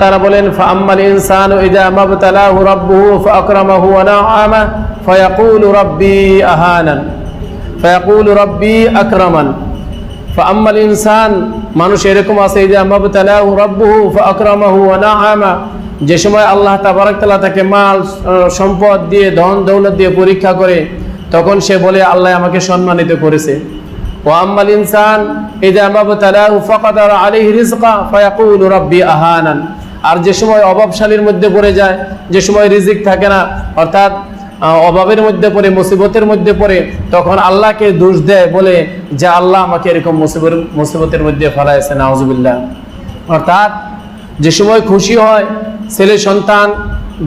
তাআলা বলেন ইযা মাবতালাহু রাব্বুহু ফাআকরামাহু ওয়া না'আমা ফায়াকুলু রাব্বি আহানান, ফায়াকুলু রাব্বি আকরামান। ফাআম্মাল ইনসান, মানুষ এরকম আছে মাবতালাহু রাব্বুহু ফাআকরামাহু ওয়া না'আমা। যে সময় আল্লাহ তাবারক তাআলা তাকে মাল সম্পদ দিয়ে ধন দৌলত দিয়ে পরীক্ষা করে, তখন সে বলে, আল্লাহ আমাকে সম্মানিত করেছে। ওয়াম্মাল ইনসান, ইদা মাবতালাহু ফাকাদার আলাইহি রিজকা ফায়াকুল রাব্বি আহানান। আর যে সময় অভাবশালীর মধ্যে পড়ে যায়, যে সময় রিজিক থাকে না, অর্থাৎ অভাবের মধ্যে পড়ে, মুসিবতের মধ্যে পড়ে, তখন আল্লাহকে দোষ দেয় বলে যে আল্লাহ আমাকে এরকম মুসিবত মুসিবতের মধ্যে ফেলাইছে, নাউজুবিল্লাহ। অর্থাৎ, যে সময় খুশি হয়, ছেলে সন্তান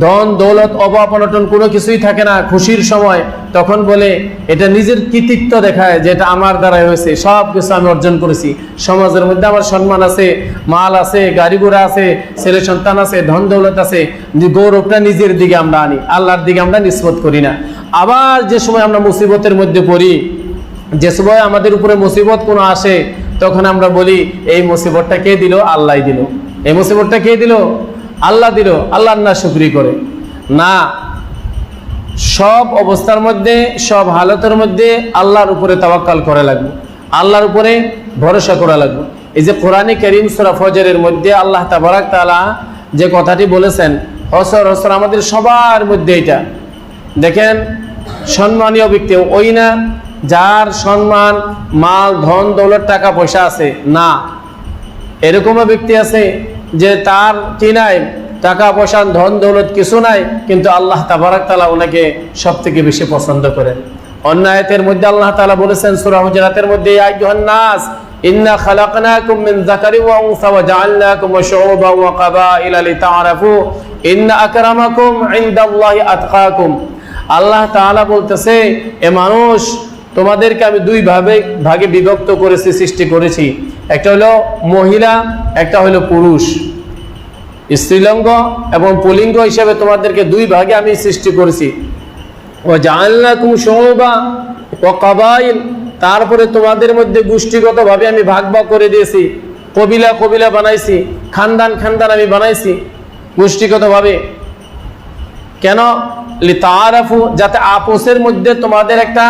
ধন, দৌলত, অভাব কোনো কিছুই থাকে না। খুশির সময় তখন বলে, এটা নিজের কৃতিত্ব দেখায় যে এটা আমার দ্বারা হয়েছে। সব কিছু আমি অর্জন করেছি। সমাজের মধ্যে আমার সম্মান আছে, মাল আছে, গাড়ি ঘোড়া আছে, ছেলে সন্তান আছে, ধন, দৌলত আছে। গৌরবটা নিজের দিকে আমরা আনি, আল্লাহর দিকে আমরা নিষ্পত করি না। আবার যে সময় আমরা মুসিবতের মধ্যে পড়ি, যে সময় আমাদের উপরে মুসিবত কোনো আসে, তখন আমরা বলি, এই মুসিবতটা কে দিল? আল্লাহ দিল। এই মুসিবতটা কে দিল? আল্লাহ দিল আল্লাহ না শুক্রি করে। না, সব অবস্থার মধ্যে, সব হালতের মধ্যে আল্লাহর উপরে তাওয়াক্কাল করা লাগবে। আল্লাহর উপরে ভরসা করা লাগবে। এই যে কোরআনে করিম সুরা ফজরের মধ্যে আল্লাহ তাবারাক তাআলা যে কথাটি বলেছেন, হসর হসর আমাদের সবার মধ্যে এটা। দেখেন, সম্মানীয় ব্যক্তি, ওই না যার সম্মান, মাল, ধন, দৌলত, টাকা, পয়সা আছে, না। এরকমও ব্যক্তি আছে যে তার কি নাই, টাকা পয়সা, ধন দৌলত কিছু নাই, কিন্তু আল্লাহ তাবারাক তালা ওনাকে সব থেকে বেশি পছন্দ করেন। অন্যায়তের মধ্যে আল্লাহ তালা বলেছেন, সূরা হুজরাতের মধ্যে নাস, ইন্না ওয়া ইন্না আকরামাকুম আল্লাহ বলতেছে, এ মানুষ, তোমাদেরকে আমি দুই ভাবে ভাগে বিভক্ত করেছি, সৃষ্টি করেছি। একটা হলো মহিলা, একটা হলো পুরুষ। স্ত্রীলিঙ্গ এবং পুলিঙ্গ হিসেবে তোমাদেরকে দুই ভাগে আমি সৃষ্টি করেছি। ও জানলাকুম সৌবা ও কাবাইল, তারপরে তোমাদের মধ্যে গোষ্ঠীগতভাবে আমি ভাগ ভাগ করে দিয়েছি। কবিলা কবিলা বানাইছি, খানদান খানদান আমি বানাইছি গোষ্ঠীগতভাবে। কেন? লিতারাফু যাতে আপোসের মধ্যে তোমাদের একটা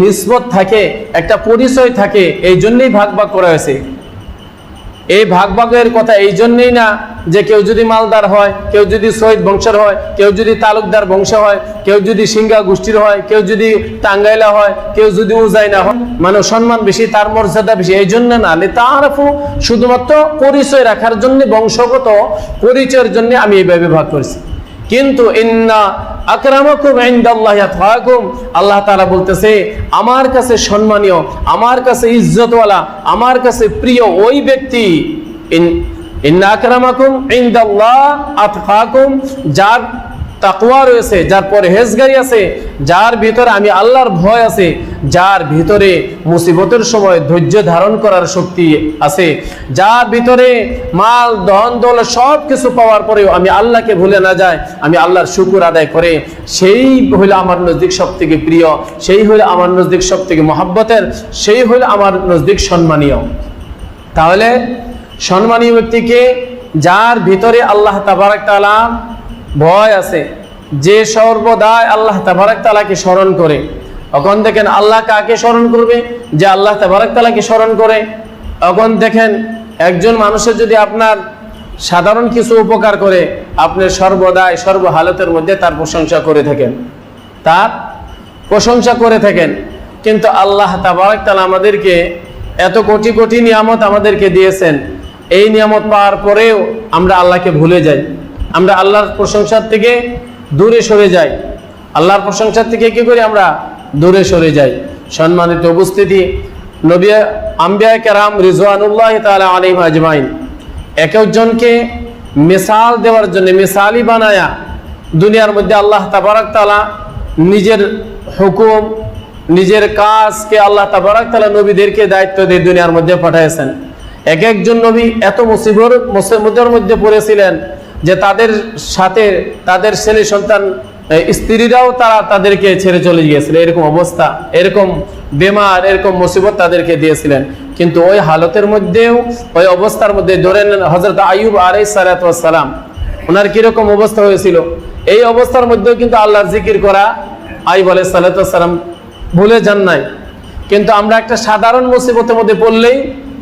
নিসবত থাকে, একটা পরিচয় থাকে, এই জন্যই ভাগ ভাগ করা হয়েছে। এই ভাগ ভাগের কথা এই জন্যই না যে কেউ যদি মালদার হয়, কেউ যদি শহীদ বংশের হয়, কেউ যদি তালুকদার বংশ হয়, কেউ যদি সিঙ্গা গোষ্ঠীর হয়, কেউ যদি টাঙ্গাইলা হয়, কেউ যদি উজাইনা হয় মানে সম্মান বেশি, তার মর্যাদা বেশি, এই জন্য না তারফু শুধুমাত্র পরিচয় রাখার জন্য, বংশগত পরিচয়ের জন্য আমি এইভাবে ভাগ করেছি। কিন্তু ইন্না আকরামাকুম ইনদাল্লাহি আতকাকুম আল্লাহ তাআলা বলতেছে, আমার কাছে সম্মানীয়, আমার কাছে ইজ্জতওয়ালা, আমার কাছে প্রিয় ওই ব্যক্তি ইন ইন্না আকরামাকুম ইনদাল্লাহ আতকাকুম যার তাকওয়া রয়েছে, যার পরে পরহেজগারি আছে, যার ভিতরে আমি আল্লাহর ভয় আছে, যার ভিতরে মুসিবতের সময় ধৈর্য ধারণ করার শক্তি আছে, যার ভিতরে মাল, ধন দল সব কিছু পাওয়ার পরেও আমি আল্লাহকে ভুলে না যায় আমি আল্লাহর শুকুর আদায় করে, সেই হইল আমার নজদিক সব থেকে প্রিয়, সেই হইল আমার নজদিক সব থেকে মহাব্বতের, সেই হইল আমার নজদিক সম্মানীয়। তাহলে সম্মানীয় ব্যক্তিকে, যার ভিতরে আল্লাহ তাবারাক তাআলা ভয় আছে। যে সর্বদাই আল্লাহ তাবারাক তালাকে স্মরণ করে। তখন দেখেন আল্লাহ কাকে স্মরণ করবে? যে আল্লাহ তাবারাক তালাকে স্মরণ করে। তখন দেখেন একজন মানুষের যদি আপনার সাধারণ কিছু উপকার করে, আপনি সর্বদাই সর্বহালতের মধ্যে তার প্রশংসা করে থাকেন। তার প্রশংসা করে থাকেন। কিন্তু আল্লাহ তাবারাক তাআলা আমাদেরকে এত কোটি কোটি নিয়ামত আমাদেরকে দিয়েছেন। এই নিয়ামত পাওয়ার পরেও আমরা আল্লাহকে ভুলে যাই। আমরা আল্লাহর প্রশংসার থেকে দূরে সরে যাই। আল্লাহর প্রশংসার থেকে কি করি আমরা দূরে সরে যাই। সম্মানিত উপস্থিতি, নবী আম্বিয়া কেরাম রিজওয়ানুল্লাহ তালা আলিম আজমাইন এক একজনকে মিসাল দেওয়ার জন্য, মিসালি বানায়া দুনিয়ার মধ্যে আল্লাহ তাবারাক তালা নিজের হুকুম, নিজের কাজকে আল্লাহ তাবারাক তালা নবীদেরকে দায়িত্ব দিয়ে দুনিয়ার মধ্যে পাঠিয়েছেন এক একজন নবী এত মুসিবর, মুসিবতের মধ্যে পড়েছিলেন যে তাদের সাথে তাদের ছেলে সন্তান স্ত্রীরাও তারা তাদেরকে ছেড়ে চলে গিয়েছিল এরকম অবস্থা, এরকম বেমার, এরকম মুসিবত তাদেরকে দিয়েছিলেন। কিন্তু ওই হালতের মধ্যেও, ওই অবস্থার মধ্যে ধরে নেন হজরত আইব আলাই সালাতাম ওনার কীরকম অবস্থা হয়েছিল? এই অবস্থার মধ্যেও কিন্তু আল্লাহর জিকির করা আইব আলাই সালাতাম ভুলে যান নাই। কিন্তু আমরা একটা সাধারণ মুসিবতের মধ্যে পড়লেই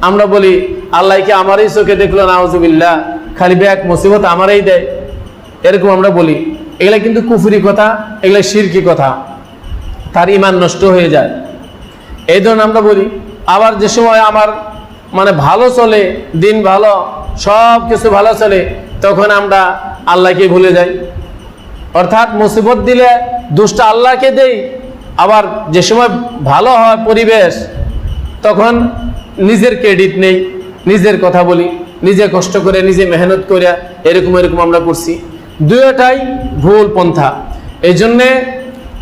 আমরা বলি আল্লাহকে আমারই চোখে দেখল? নাউজুবিল্লাহ। খালি ব্যাগ মুসিবত আমারই দেয়। এরকম আমরা বলি। এগুলা কিন্তু কুফুরি কথা, এগুলা শিরকি কথা। তার ইমান নষ্ট হয়ে যায়। এই ধরনের আমরা বলি। আবার যে সময় আমার মানে ভালো চলে, দিন ভালো সব কিছু ভালো চলে, তখন আমরা আল্লাহকে ভুলে যাই। অর্থাৎ মুসিবত দিলে দুষ্ট আল্লাহকে দেই। আবার যে সময় ভালো হয় পরিবেশ, তখন নিজের ক্রেডিট নেই। নিজের কথা বলি, নিজে কষ্ট করে, নিজে মেহনত করিয়া এরকম এরকম আমরা করছি। দুয়োটাই ভুল পন্থা। এই জন্যে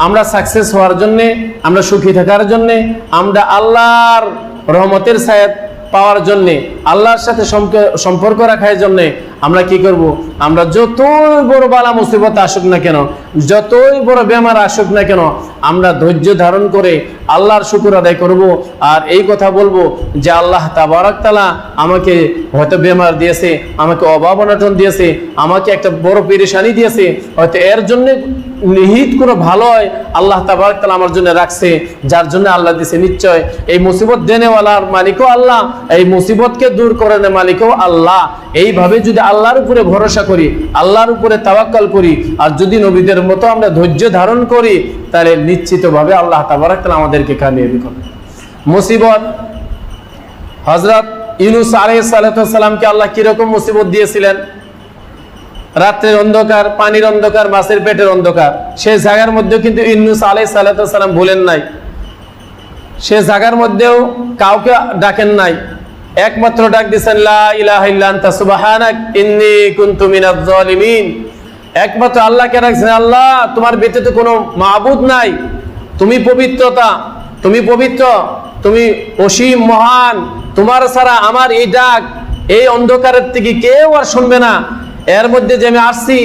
আমরা সাকসেস হওয়ার জন্যে, আমরা সুখী থাকার জন্যে, আমরা আল্লাহর রহমতের সায়দ পাওয়ার জন্যে, আল্লাহর সাথে সম্পর্ক রাখার জন্যে আমরা কি করব? আমরা যতই বড় বালা মুসিবত আসুক না কেন, যতই বড় বেমার আসুক না কেন, আমরা ধৈর্য ধারণ করে আল্লাহর শুকুর আদায় করব। আর এই কথা বলব যে আল্লাহ তাবারাকতালা আমাকে হয়তো বেমার দিয়েছে, আমাকে অভাব অনটন দিয়েছে, আমাকে একটা বড় পেরেশানি দিয়েছে, হয়তো এর জন্য নিহিত কোনো ভালো হয় আল্লাহ তাবারাক তালা আমার জন্য রাখছে, যার জন্য আল্লাহ দিয়েছে নিশ্চয়। এই মুসিবত দেনেওয়ালার মালিকও আল্লাহ, এই মুসিবতকে দূর করেন মালিকও আল্লাহ। এইভাবে যদি আল্লাহর উপরে ভরসা করি, আল্লাহর উপরে তাওয়াক্কাল করি, আর যদি নবীদের মতো আমরা ধৈর্য ধারণ করি, তাহলে নিশ্চিতভাবে আল্লাহ তাবারাক আমাদেরকে কামিয়াবি করবে। মুসিবত হজরত ইউনুস আলাইহিস সালামকে আল্লাহ কীরকম মুসিবত দিয়েছিলেন? রাত্রের অন্ধকার, পানির অন্ধকার, মাছের পেটের অন্ধকার। সে জায়গার মধ্যেও কিন্তু ইন্নুস আলাই সালাম ভুলেন নাই। সে জায়গার মধ্যেও কাউকে ডাকেন নাই। একমাত্র ডাক কুনতু একমাত্র আল্লাহকে রাখছেন আল্লাহ, তোমার ব্যতীত কোনো মাবুদ নাই। তুমি পবিত্রতা, তুমি পবিত্র, তুমি অসীম মহান। তোমার ছাড়া আমার এই ডাক, এই অন্ধকারের থেকে কেউ আর শুনবে না। এর মধ্যে যে আমি আসছি,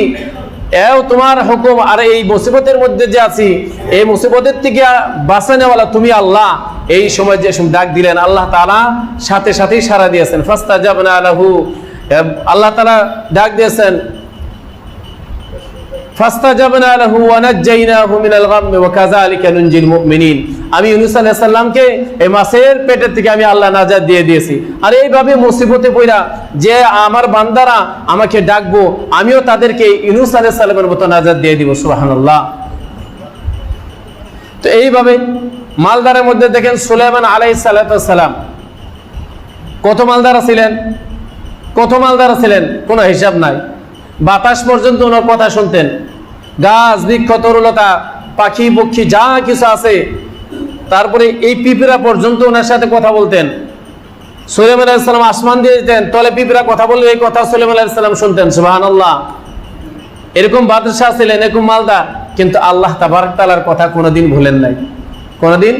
এও তোমার হুকুম। আর এই মুসিবতের মধ্যে যে আছি, এই মুসিবতের থেকে বাঁচানেওয়ালা তুমি আল্লাহ। এই সময় যে ডাক দিলেন, আল্লাহ তালা সাথে সাথেই সারা দিয়েছেন। ফাস্তা যাবনা আলাহু আল্লাহ তালা ডাক দিয়েছেন আমি ইউনূস আলাইহিস সালামকে এই মাছের পেটের থেকে আমি আল্লাহ নাজাত দিয়ে দিয়েছি। আর এইভাবে মুসিবতে পড়া যে আমার বান্দারা আমাকে ডাকবো, আমিও তাদেরকে ইউনূস আলাইহিস মতো নাজাত দিয়ে দিব, সুবহানাল্লাহ। তো এইভাবে মালদারের মধ্যে দেখেন সুলাইমান আলাইহিস সালাম। কত মালদারা ছিলেন? কত মালদারা ছিলেন? কোনো হিসাব নাই। বাতাস পর্যন্ত ওনার কথা শুনতেন। গাছ, বৃক্ষ, তরুলতা, পাখি, পক্ষী, যা কিছু আছে, তারপরে এই পিঁপড়া পর্যন্ত ওনার সাথে কথা বলতেন। সুলেমান আলাইসালাম আসমান দিয়ে দিতেন তলে পিঁপড়া কথা বললে এই কথা সুলেমান আলাইসালাম শুনতেন। সুবাহান আল্লাহ এরকম বাদশাহ ছিলেন, এরকম মালদা কিন্তু আল্লাহ তাবারক তালার কথা কোনোদিন ভুলেন নাই। কোনোদিন?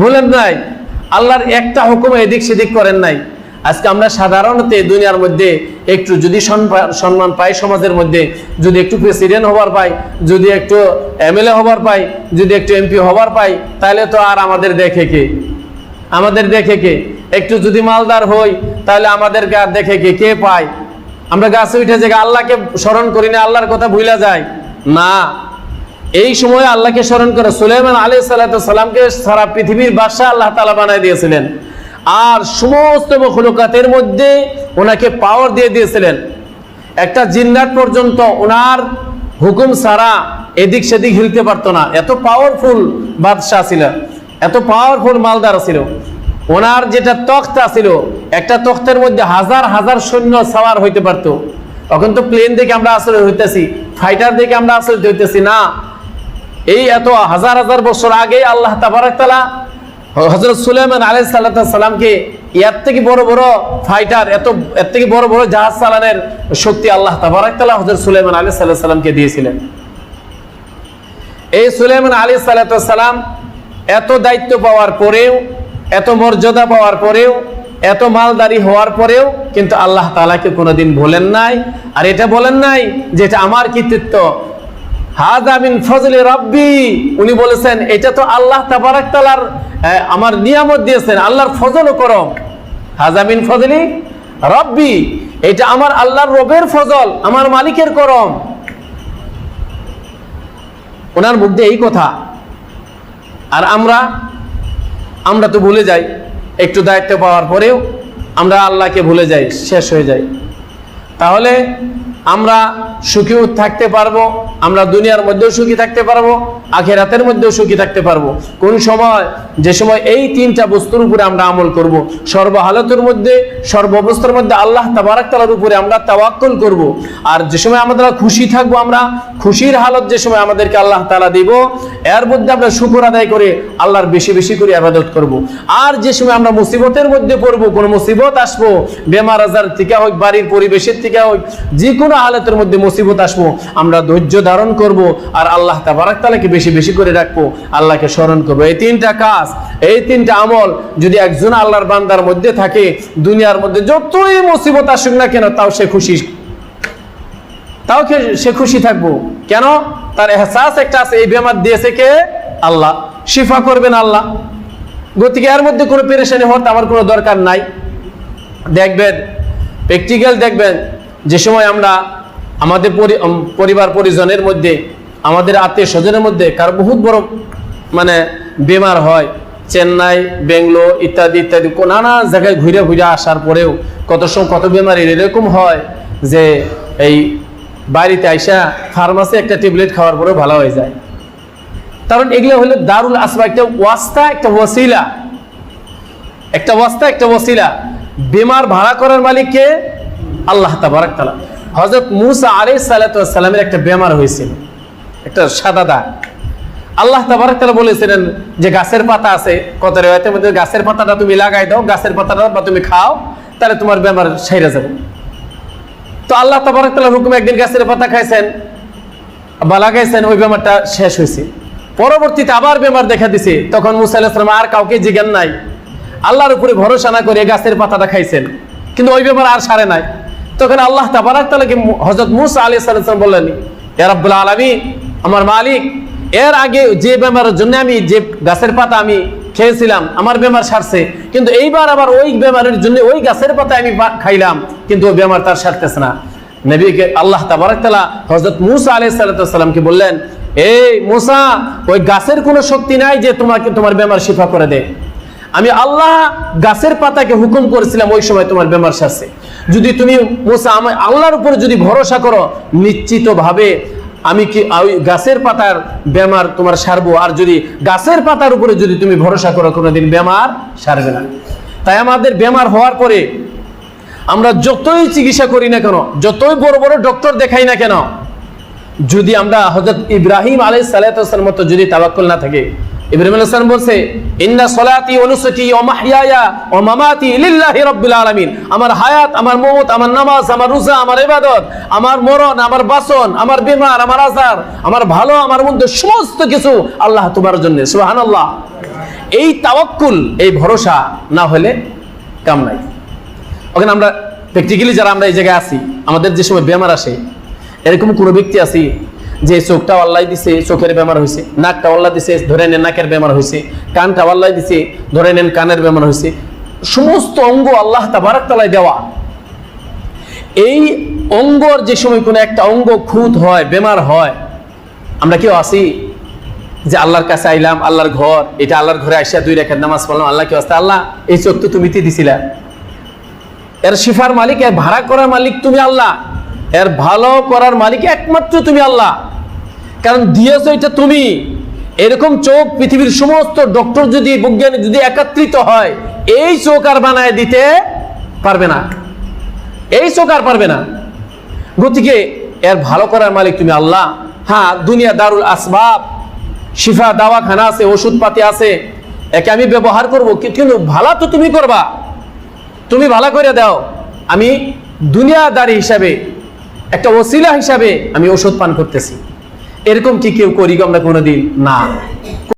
ভুলেন নাই আল্লাহর একটা হুকুম এদিক সেদিক করেন নাই। আজকে আমরা সাধারণত দুনিয়ার মধ্যে একটু যদি সম্মান পাই সমাজের মধ্যে, যদি একটু প্রেসিডেন্ট হবার পাই, যদি একটু এমএলএ হবার পাই, যদি একটু এমপি হবার পাই, তাহলে তো আর আমাদের দেখে কে? আমাদের দেখে কে? একটু যদি মালদার হই, তাহলে আমাদেরকে আর দেখে কে? কে পায়? আমরা গাছে উঠে যে আল্লাহকে স্মরণ করি না, আল্লাহর কথা ভুলা যায়। না এই সময় আল্লাহকে স্মরণ করে সুলাইমান আলী সালাতামকে সারা পৃথিবীর বাদশাহ আল্লাহ তালা বানায় দিয়েছিলেন। আর সমস্ত মখলুকাতের মধ্যে ওনাকে পাওয়ার দিয়ে দিয়েছিলেন। একটা জিন্নাত পর্যন্ত ওনার হুকুম সারা এদিক সেদিক হিলতে পারতো না। এত পাওয়ারফুল বাদশাহ ছিল, এত পাওয়ারফুল মালদার ছিল। ওনার যেটা তখ্তা ছিল, একটা তখ্তের মধ্যে হাজার হাজার সৈন্য সাওয়ার হইতে পারতো। তখন তো প্লেন দেখে আমরা আসলে হইতেছি ফাইটার দেখে আমরা আসলে হইতেছি, না। এই এত হাজার হাজার বছর আগে আল্লাহ তাবারাক তাআলা হজরত সুলাইমান আলাই সাল্লামকে এর থেকে বড় বড় ফাইটার এত, এর থেকে বড় বড় জাহাজ চালানোর শক্তি আল্লাহ তাবারাক তাআলা হজরত সুলাইমান আলাই সাল্লামকে দিয়েছিলেন। এই সুলাইমান আলী সাল্লাম এত দায়িত্ব পাওয়ার পরেও, এত মর্যাদা পাওয়ার পরেও, এত মালদারি হওয়ার পরেও কিন্তু আল্লাহ তালাকে কোনোদিন বলেন নাই। আর এটা বলেন নাই যে এটা আমার কৃতিত্ব হাজা মিন ফজলে রব্বি। উনি বলেছেন, এটা তো আল্লাহ আমার নিয়ামত দিয়েছেন, আল্লাহর করম। হাজা মিন ফজলি রব্বি। এটা আমার আল্লাহর রবের ফজল, আমার মালিকের করম। ওনার মধ্যে এই কথা। আর আমরা আমরা তো ভুলে যাই, একটু দায়িত্ব পাওয়ার পরেও আমরা আল্লাহকে ভুলে যাই, শেষ হয়ে যাই। তাহলে আমরা সুখীও থাকতে পারব আমরা দুনিয়ার মধ্যেও সুখী থাকতে পারব। আখেরাতের মধ্যেও সুখী থাকতে পারব। কোন সময়, যে সময় এই তিনটা বস্তুর উপরে আমরা আমল করব, সর্বহালতের মধ্যে সর্ব অবস্থার মধ্যে আল্লাহ তাবারাক তালার উপরে আমরা তাওয়াক্কল করব। আর যে সময় আমরা খুশি থাকব আমরা, খুশির হালত যে সময় আমাদেরকে আল্লাহ তালা দিব, এর মধ্যে আমরা শুকর আদায় করে আল্লাহর বেশি বেশি করে আবাদত করব। আর যে সময় আমরা মুসিবতের মধ্যে পড়ব, কোনো মুসিবত আসব, বেমার আজার থেকে হোক, বাড়ির পরিবেশের থেকে হোক, যে কোনো হালতের মধ্যে মুসিবত আসব, আমরা ধৈর্য ধারণ করব, আর আল্লাহ তাবারাক তালাকে বেশি বেশি করে রাখব, আল্লাহকে স্মরণ করব। এই তিনটা কাজ, এই তিনটা আমল যদি একজন আল্লাহর বান্দার মধ্যে থাকে, দুনিয়ার মধ্যে যতই মুসিবত আসুক না কেন, তাও সে খুশি। তাও সে খুশি থাকব। কেন? তার এহসাস একটা আছে, এই বেমার দিয়েছে কে? আল্লাহ। শিফা করবেন আল্লাহ। গতিকে এর মধ্যে কোনো পেরেশানি হওয়ার আমার কোনো দরকার নাই। দেখবেন প্র্যাকটিক্যাল দেখবেন, যে সময় আমরা আমাদের পরিবার পরিজনের মধ্যে আমাদের আত্মীয় স্বজনের মধ্যে কার বহুত বড় মানে বেমার হয়। চেন্নাই, বেঙ্গলোর ইত্যাদি ইত্যাদি নানা জায়গায় ঘুরে ঘুরে আসার পরেও কত সময় কত বেমারের এরকম হয় যে এই বাড়িতে আইসা ফার্মাসি একটা ট্যাবলেট খাওয়ার পরেও ভালো হয়ে যায়। কারণ এগুলো হলো দারুল আসবা, একটা ওয়াস্তা, একটা ওসিলা একটা ওয়াস্তা, একটা ওসিলা বেমার ভাড়া করার মালিককে আল্লাহ তাবারাক তাআলা। হযরত মুসা আলাইহিস সালাতু ওয়াস একটা বেমার হয়েছিল। একটা সাদা দাগ। আল্লাহ তাবারাক তাআলা বলেছিলেন যে গাছের পাতা আছে, কত রেওয়ায়তের মধ্যে গাছের পাতাটা তুমি লাগাই দাও, গাছের পাতাটা বা তুমি খাও, তাহলে তোমার বেমার সেরে যাবে। তো আল্লাহ তাবারাক তাআলার হুকুমে একদিন গাছের পাতা খাইছেন, বা লাগাইছেন, ওই বেমারটা শেষ হয়েছে পরবর্তীতে আবার বেমার দেখা দিছে, তখন মুসা আলাইহিস আর কাউকে জিজ্ঞান নাই। আল্লাহর উপরে ভরসা না করে গাছের পাতাটা খাইছেন, কিন্তু ওই বেমার আর সারে নাই। তখন আল্লাহ তাবারাক তাআলাকে হযরত মুসা আলাইহিস সালাম বললেন, ইয়া রাব্বুল আলামিন আমার মালিক, এর আগে যে বেমারের জন্য আমি যে গাছের পাতা আমি খেয়েছিলাম, আমার বেমার সারছে। কিন্তু এইবার আবার ওই বেমারের জন্য ওই গাছের পাতা আমি খাইলাম, কিন্তু ওই বেমার তার সারতেছে না। নবীকে আল্লাহ তাবারাক তাআলা হযরত মুসা আলাইহিস সালামকে বললেন, এই মুসা, ওই গাছের কোনো শক্তি নাই যে তোমাকে তোমার বেমার শিফা করে দেয় আমি আল্লাহ গাছের পাতাকে হুকুম করেছিলাম, ওই সময় তোমার বেমার সারছে। যদি তুমি মুসা আমার আল্লাহর উপরে যদি ভরসা করো, নিশ্চিতভাবে আমি কি গাছের পাতার বেমার তোমার সারবো? আর যদি গাছের পাতার উপরে যদি তুমি ভরসা করো, কোনোদিন বেমার সারবে না। তাই আমাদের বেমার হওয়ার পরে আমরা যতই চিকিৎসা করি না কেন, যতই বড় বড় ডক্টর দেখাই না কেন, যদি আমরা হজরত ইব্রাহিম আলাই সালাতাম মতো যদি তাবাক্কল না থাকে ইব্রাহিম আলাইহিস বলছে, ইন্না সলাতি নুসুকি ওয়া মাহইয়ায়া ওয়া মামাতি লিল্লাহি রাব্বিল আলামিন। আমার হায়াত, আমার মওত আমার নামাজ, আমার রোজা, আমার ইবাদত, আমার মরণ, আমার বাসন, আমার বিমার, আমার আজার, আমার ভালো, আমার মধ্যে সমস্ত কিছু আল্লাহ তোমার জন্য। সুবহানাল্লাহ। এই তাওয়াক্কুল, এই ভরসা না হলে কাম নাই। ওখানে আমরা প্র্যাকটিক্যালি যারা আমরা এই জায়গায় আছি, আমাদের যে সময় বেমার আসে, এরকম কোনো ব্যক্তি আছি যে চোখটা আল্লাহ দিছে, চোখের বেমার হয়েছে নাকটা আল্লাহ দিছে, ধরে নেন নাকের বেমার হয়েছে কানটা আল্লাহ দিছে, ধরে নেন কানের বেমার হয়েছে সমস্ত অঙ্গ আল্লাহ তাবারাক তালায় দেওয়া। এই অঙ্গর যে সময় কোনো একটা অঙ্গ খুঁত হয়, বেমার হয়, আমরা কেউ আসি যে আল্লাহর কাছে আইলাম, আল্লাহর ঘর, এটা আল্লাহর ঘরে আসিয়া দুই রেখার নামাজ পড়লাম, আল্লাহ কেউ আসতে আল্লাহ, এই চোখ তো তুমি দিছিলা। এর শিফার মালিক, এর ভাড়া করার মালিক তুমি আল্লাহ। এর ভালো করার মালিক একমাত্র তুমি আল্লাহ। কারণ দিয়েছ এটা তুমি। এরকম চোখ পৃথিবীর সমস্ত ডক্টর যদি বৈজ্ঞানিক যদি একত্রিত হয়, এই চোখ আর বানায় দিতে পারবে না। এই চোখ আর পারবে না। গতিকে এর ভালো করার মালিক তুমি আল্লাহ। হ্যাঁ দুনিয়া দারুল আসবাব, শিফা দাওয়াখানা আছে, ওষুধপাতি আছে, একে আমি ব্যবহার করব কিন্তু ভালো তো তুমি করবা। তুমি ভালো করে দাও। আমি দুনিয়াদারি হিসাবে একটা ওসিলা হিসাবে আমি ওষুধ পান করতেছি। এরকম কি কেউ করি আমরা কোনোদিন না।